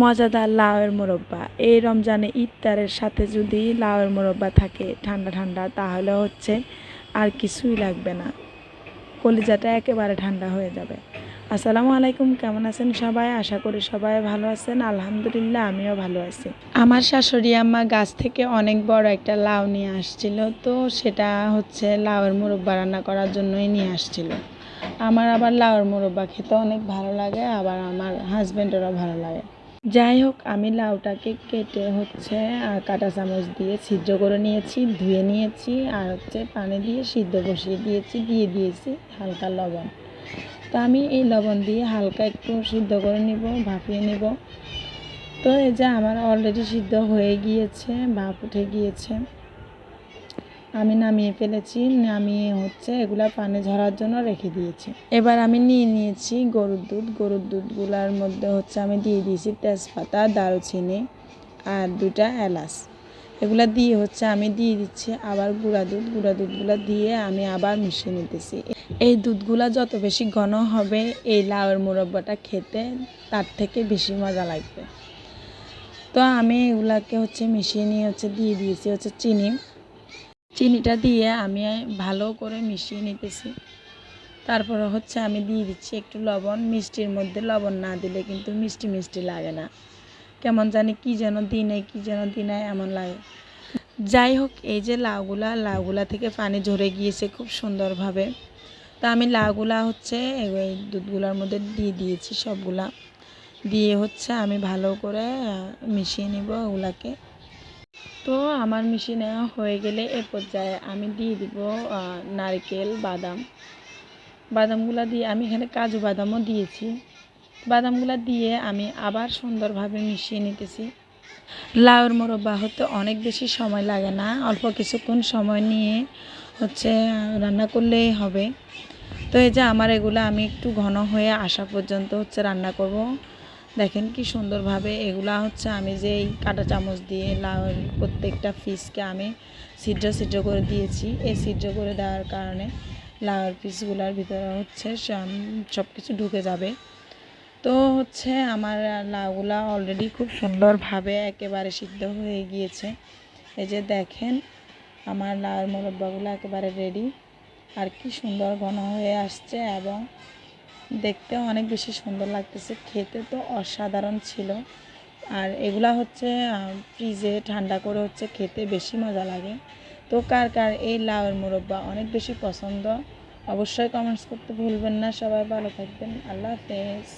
মজাদার লাউয়ের মোরব্বা। এই রমজানে ইফতারের সাথে যদি লাউয়ের মোরব্বা থাকে ঠান্ডা ঠান্ডা, তাহলে হচ্ছে আর কিছুই লাগবে না। কলিজাটা একেবারে ঠান্ডা হয়ে যাবে। আসসালামু আলাইকুম, কেমন আছেন সবাই? আশা করি সবাই ভালো আছেন। আলহামদুলিল্লাহ, আমিও ভালো আছি। আমার শাশুড়ি আম্মা গাছ থেকে অনেক বড় একটা লাউ নিয়ে আসছিল, তো সেটা হচ্ছে লাউয়ের মোরব্বা রান্না করার জন্যই নিয়ে আসছিল। আমার আবার লাউয়ের মোরব্বা খেতে অনেক ভালো লাগে, আবার আমার হাজব্যান্ডেরও ভালো লাগে। যাই হোক আমি লাউটাকে কেটে হচ্ছে আর কাঁটা চামচ দিয়ে ছিদ্র করে নিয়েছি, ধুয়ে নিয়েছি, আর হচ্ছে পানি দিয়ে সিদ্ধ বসিয়ে দিয়েছি, দিয়ে দিয়েছি হালকা লবণ। তো আমি এই লবণ দিয়ে হালকা একটু সিদ্ধ করে নিব, ভাপিয়ে নিব। তো এই যে আমার অলরেডি সিদ্ধ হয়ে গিয়েছে, ভাপ উঠে গিয়েছে। আমি নামিয়ে ফেলেছি, নামিয়ে হচ্ছে এগুলা পানি ঝরার জন্য রেখে দিয়েছি। এবার আমি নিয়ে নিয়েছি গরুর দুধ। গরুর দুধগুলার মধ্যে হচ্ছে আমি দিয়ে দিয়েছি তেজপাতা, দারুচিনি আর দুটা এলাচ। এগুলা দিয়ে হচ্ছে আমি দিয়ে দিচ্ছি আবার গুঁড়া দুধ। গুঁড়া দুধগুলো দিয়ে আমি আবার মিশিয়ে নিতেছি। এই দুধগুলা যত বেশি ঘন হবে এই লাউয়ের মুরব্বাটা খেতে তার থেকে বেশি মজা লাগবে। তো আমি এগুলাকে হচ্ছে মিশিয়ে নিয়ে হচ্ছে দিয়ে দিয়েছি হচ্ছে চিনি। চিনিটা দিয়ে আমি ভালো করে মিশিয়ে নিতেছি। তারপরে হচ্ছে আমি দিয়ে দিচ্ছি একটু লবণ। মিষ্টির মধ্যে লবণ না দিলে কিন্তু মিষ্টি মিষ্টি লাগে না। কেমন জানি কি যেন দিই নাই কী যেন দিই নাই এমন লাগে। যাই হোক, এই যে লাউগুলা লাউগুলা থেকে পানি ঝরে গিয়েছে খুব সুন্দরভাবে। তো আমি লাউগুলা হচ্ছে এই দুধগুলার মধ্যে দিয়ে দিয়েছি সবগুলা। দিয়ে হচ্ছে আমি ভালো করে মিশিয়ে নিব ওগুলাকে। তো আমার মিশিয়ে নেওয়া হয়ে গেলে এ পর্যায়ে আমি দিয়ে দিব নারকেল, বাদাম। বাদামগুলো দিয়ে আমি এখানে কাজু বাদামও দিয়েছি। বাদামগুলো দিয়ে আমি আবার সুন্দরভাবে মিশিয়ে নিতেছি। লাউর মোরব্বা হতে অনেক বেশি সময় লাগে না, অল্প কিছুক্ষণ সময় নিয়ে হচ্ছে রান্না করলেই হবে। তো এই যে আমার এগুলো আমি একটু ঘন হয়ে আসা পর্যন্ত হচ্ছে রান্না করব। দেখেন কি সুন্দরভাবে এগুলা হচ্ছে আমি যে এই কাঁটা চামচ দিয়ে লাউয়ের প্রত্যেকটা পিসকে আমি ছিদ্র ছিদ্র করে দিয়েছি। এই ছিদ্র করে দেওয়ার কারণে লাউয়ের পিসগুলোর ভিতরে হচ্ছে সব কিছু ঢুকে যাবে। তো হচ্ছে আমার লাউগুলা অলরেডি খুব সুন্দরভাবে একেবারে সিদ্ধ হয়ে গিয়েছে। এই যে দেখেন, আমার লাউয়ের মোরব্বাগুলো একেবারে রেডি আর কি সুন্দর ঘন হয়ে আসছে এবং দেখতেও অনেক বেশি সুন্দর লাগতেছে। খেতে তো অসাধারণ ছিল। আর এগুলা হচ্ছে ফ্রিজে ঠান্ডা করে হচ্ছে খেতে বেশি মজা লাগে। তো কার কার এই লাউয়ের মুরব্বা অনেক বেশি পছন্দ, অবশ্যই কমেন্টস করতে ভুলবেন না। সবাই ভালো থাকবেন। আল্লাহ হাফেজ।